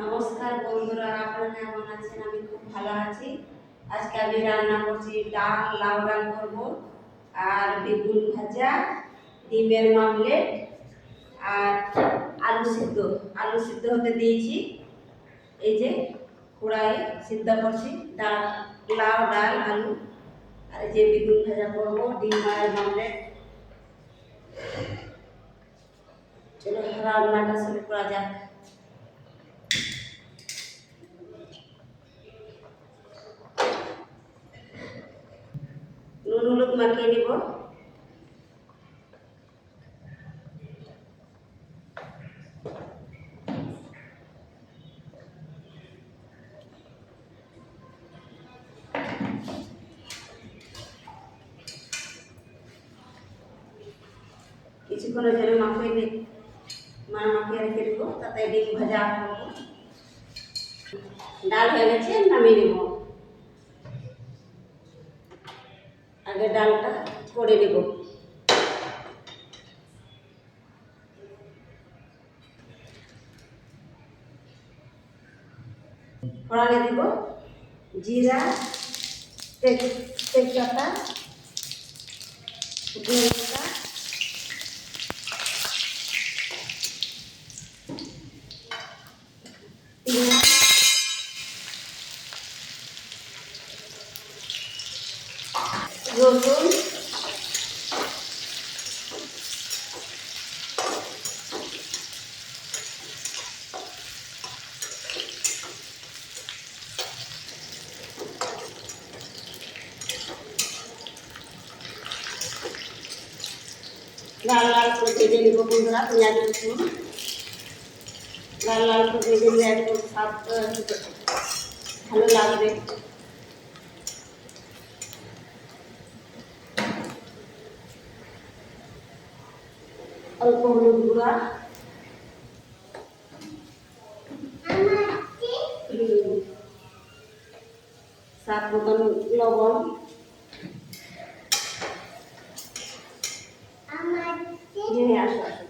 নমস্কার বন্ধুরা, আপনারা কেমন আছেন? আমি খুব ভালো আছি। আজকে আমি রান্না করছি ডাল, লাউ ডাল করব আর বেগুন ভাজা, ডিমের মামলেট আর আলু সিদ্ধ। আলু সিদ্ধ হতে দিয়েছি। এই যে কড়াই সিদ্ধ করছি ডাল, লাউ, ডাল, আলু আর যে বেগুন ভাজা করব, ডিম আর মামলেট। চলো রান্নাটা শুরু করা যাক নুন হলুদ মাখিয়ে নিব। কিছুক্ষণের জন্য মাখিয়ে নি মানে মাখিয়ে রেখে দেবো, তাতে ডিম ভাজা ডাল হয়ে গেছে, নামিয়ে নেব। আগে ডালটা করে নেব। ফোড়ানে দিব জিরা তেজ তেজপাতা শুকনো পেঁয়াজ রসুন লাল লাল করে ভেজে নেব বন্ধুরা পেঁয়াজ রসুন লাল লাল করে ভেজে নিলে একদম স্বাদ ভালো লাগবে অল্প হলুদ গুঁড়া। স্বাদ মতন লবণ। আসো আসো।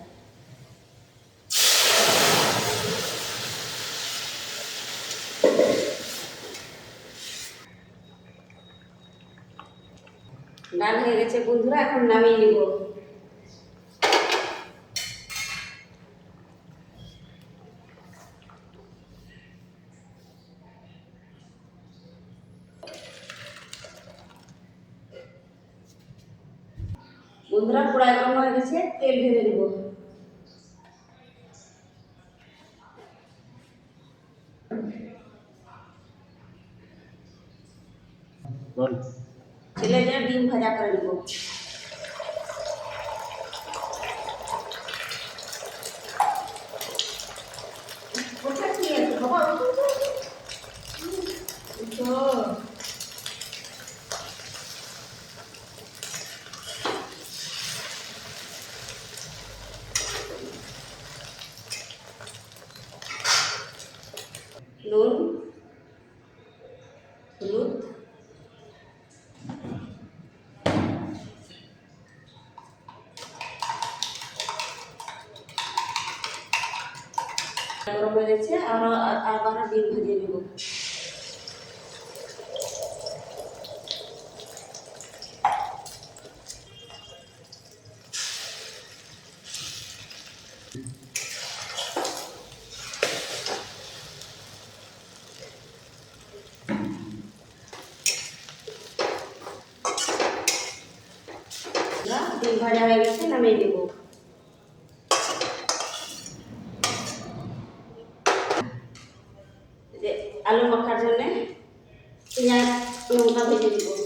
ডাল হয়ে গেছে বন্ধুরা, এখন নামিয়ে নিব বন্ধুরা কড়াই গরম হয়ে গেছে তেল ঢেলে দেবো বল ছেলে যে ডিম ভাজা করে দেবো নুন হলুদ গরম হয়ে গেছে আরও আবার ডিম ভেজে নেব ডিম ভাজা হয়ে গেছে নামিয়ে দেব। আলু মাখার জন্য পেঁয়াজ লঙ্কা ভেজে দিব।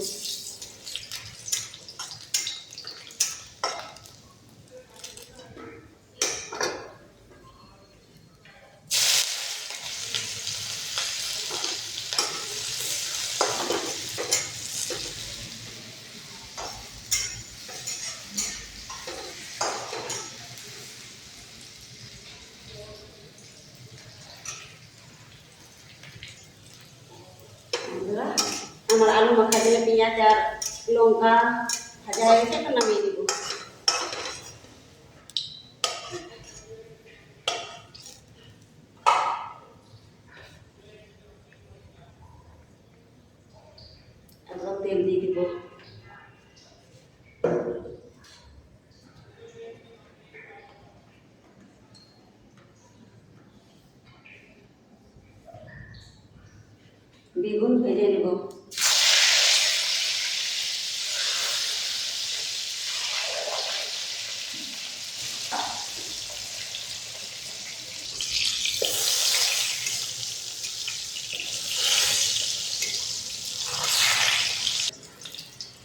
Amal makanya pinyajar longkang hajar itu kan nama ini bu. Amal tim di bu. ভেজে নেব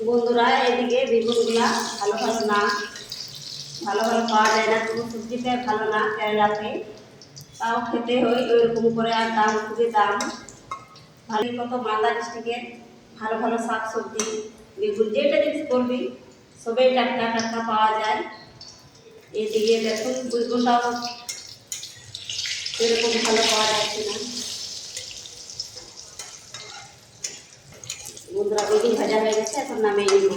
বন্ধুরা, এদিকে বেগুনগুলা ভালো ভালো না। ভালো ভালো পাওয়া যায় না, কোনো সবজিতে ভালো না, কেরালাতে। তাও খেতে হয়, ওইরকম করে আর দাম খুবই দাম। ভালোই কত মালদা ডিস্ট্রিক্টে ভালো ভালো শাক সবজি বেগুন যেটা জিনিস করবি সবাই টাটকা টাটকা পাওয়া যায়। এদিকে দেখুন বেগুনটাও এরকম ভালো পাওয়া যাচ্ছে না বন্ধুরা বেগুন ভাজা হয়ে গেছে, এখন নামিয়ে নিব।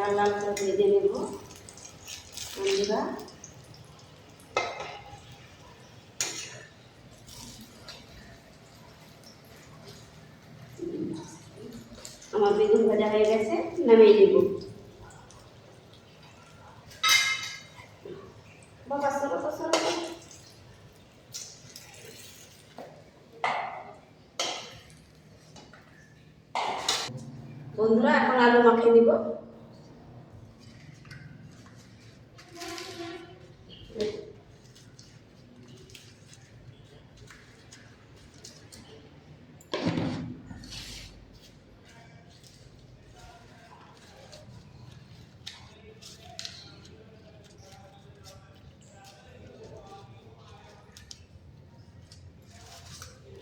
লাল লাল করে ভেজে নেব। বন্ধুরা আমার বেগুন ভাজা হয়ে গেছে, নামিয়ে নেব। বাবা, সরো তো বন্ধুরা, এখন আলু মাখিয়ে নিব।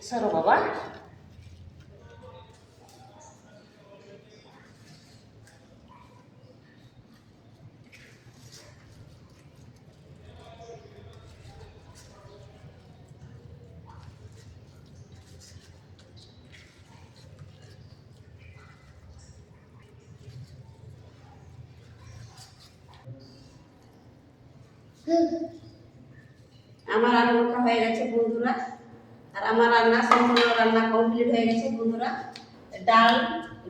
সরো বাবা আমার আলু মাখা হয়ে গেছে বন্ধুরা আর আমার রান্না সম্পূর্ণ রান্না কমপ্লিট হয়ে গেছে বন্ধুরা। ডাল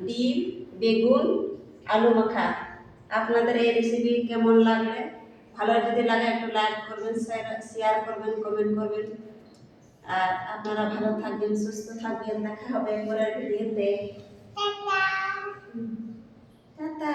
ডিম বেগুন আলু মাখা। আপনাদের এই রেসিপি কেমন লাগলে? ভালো যদি লাগে একটু লাইক করবেন শেয়ার করবেন কমেন্ট করবেন। আর আপনারা ভালো থাকবেন সুস্থ থাকবেন। দেখা হবে পরের ভিডিওতে। টাটা।